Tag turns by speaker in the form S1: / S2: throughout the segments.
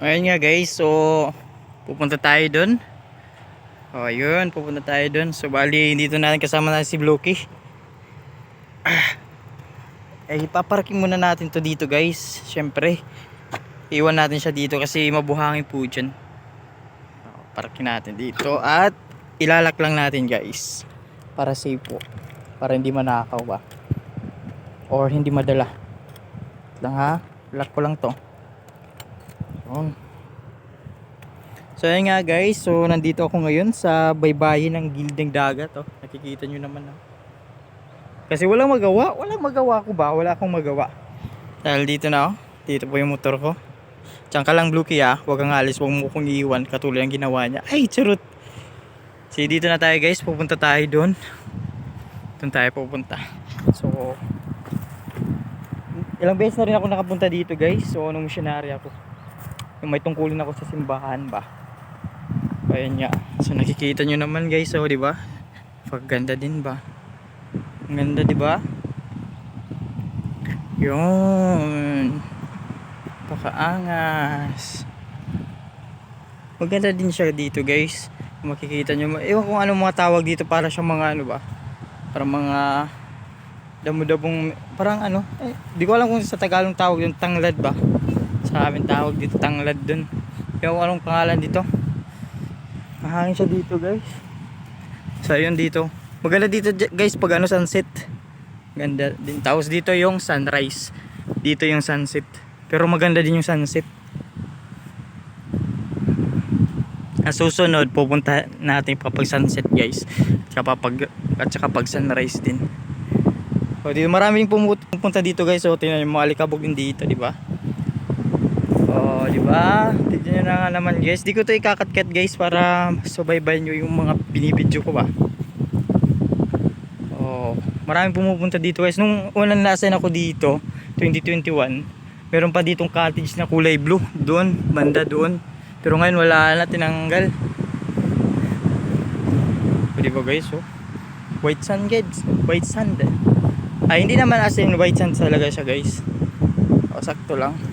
S1: Ayun nga guys, so pupunta tayo dun. O ayun, pupunta tayo dun. So bali, dito natin kasama na si Bloki. Ah. Eh, ipaparking muna natin to dito guys. Siyempre, iwan natin siya dito kasi mabuhangin po dyan. O, Parking natin dito at ilalak lang natin guys. Para safe po. Para hindi manakaw ba. Or hindi madala. Lang ha, lock ko lang to. Yun. So ayun nga guys, so nandito ako ngayon sa baybayin ng gilding dagat oh. Nakikita nyo naman oh. Kasi walang magawa, walang magawa ko ba? Wala akong magawa. Dahil dito na oh, dito po yung motor ko. Diyan ka lang Bluky ah, huwag kang alis, huwag mo kong iiwan katulad ng ginawa niya. Ay, charot! So dito na tayo guys, pupunta tayo doon. Doon tayo pupunta. So, ilang beses na rin ako nakapunta dito guys. So, anong missionary ako yung may tungkulin ako sa simbahan ba? Ayan nga. So nakikita nyo naman guys oh di ba? Pagganda din ba? Ang ganda di ba? Yun. Pakaangas. Maganda din siya dito guys. Makikita nyo. Ewan kung anong mga tawag dito para siya mga ano ba? Para mga damo-damong parang ano? Eh, di ko alam kung sa Tagalog tawag yung tanglad ba sa amin tawag dito tanglad dun. Yung anong pangalan dito. Mahangin siya dito guys. So yun dito. Maganda dito guys pag ano sunset. Ganda din. Tapos dito yung sunrise. Dito yung sunset. Pero maganda din yung sunset. Ang susunod pupunta natin kapag sunset guys. At saka pag, at saka pag sunrise din. O dito maraming pupunta dito guys. So tingnan yung mga alikabok din dito di ba di ba? Tignan na nga naman guys. Di ko to ikakat-kat guys para subaybayan nyo yung mga binibidyo ko ba. Oh, maraming pumupunta dito guys. Nung unang nasan ako dito, 2021, meron pa ditong cottage na kulay blue. Doon, banda doon. Pero ngayon wala na, tinanggal. Di ba guys, oh? White sand guys. White sand. Ay, hindi naman as in white sand talaga siya guys. O, sakto lang.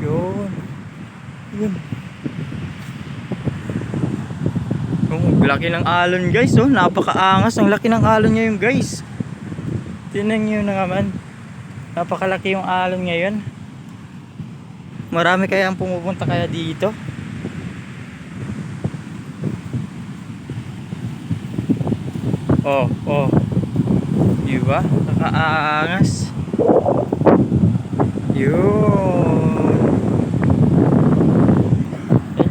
S1: Yun. Yun. Oh, laki ng alon guys oh. Napakaangas. Ang laki ng alon ngayon guys. Tinan nyo na naman. Napakalaki yung alon ngayon. Marami kaya ang pumupunta kaya dito. Oh, oh. Diba? Nakaangas. Yun.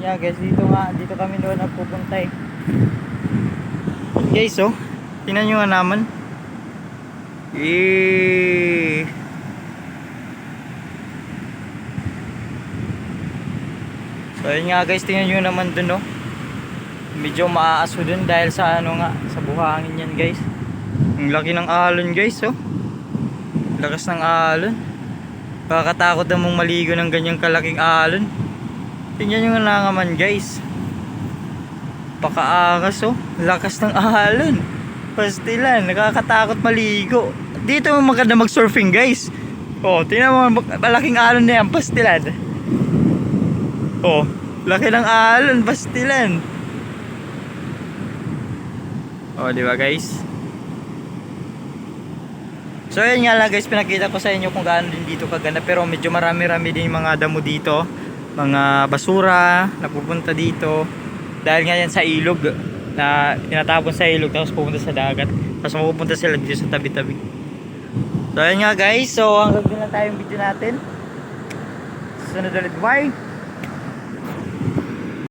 S1: Nga guys, dito nga, dito kami doon nagpupunta eh. Guys oh, tingnan nyo nga naman. Eh. So yun nga guys, tingnan nyo naman dun oh. Medyo maaaso dun dahil sa ano nga, sa buhangin yan guys. Ang laki ng alon guys oh. Lakas ng alon. Kakatakot na mong maligo ng ganyang kalaking alon. Tingnan nyo nga naman guys. Pakaangas oh. Lakas ng alon. Pastilan. Nakakatakot maligo. Dito maganda mag-surfing guys. Oh, tingnan mo malaking alon na yan. Pastilan. Oh, laki ng alon. Pastilan. Oh, di ba guys? So yun nga lang guys, pinakita ko sa inyo kung gaano din dito kaganda pero medyo marami-rami din mga damo dito. Mga basura na pupunta dito. Dahil nga yan sa ilog na tinatapon sa ilog tapos pupunta sa dagat. Tapos mapupunta sila dito sa tabi-tabi. So yun nga guys, so hanggang doon lang tayong video natin. Sunod ulit, bye!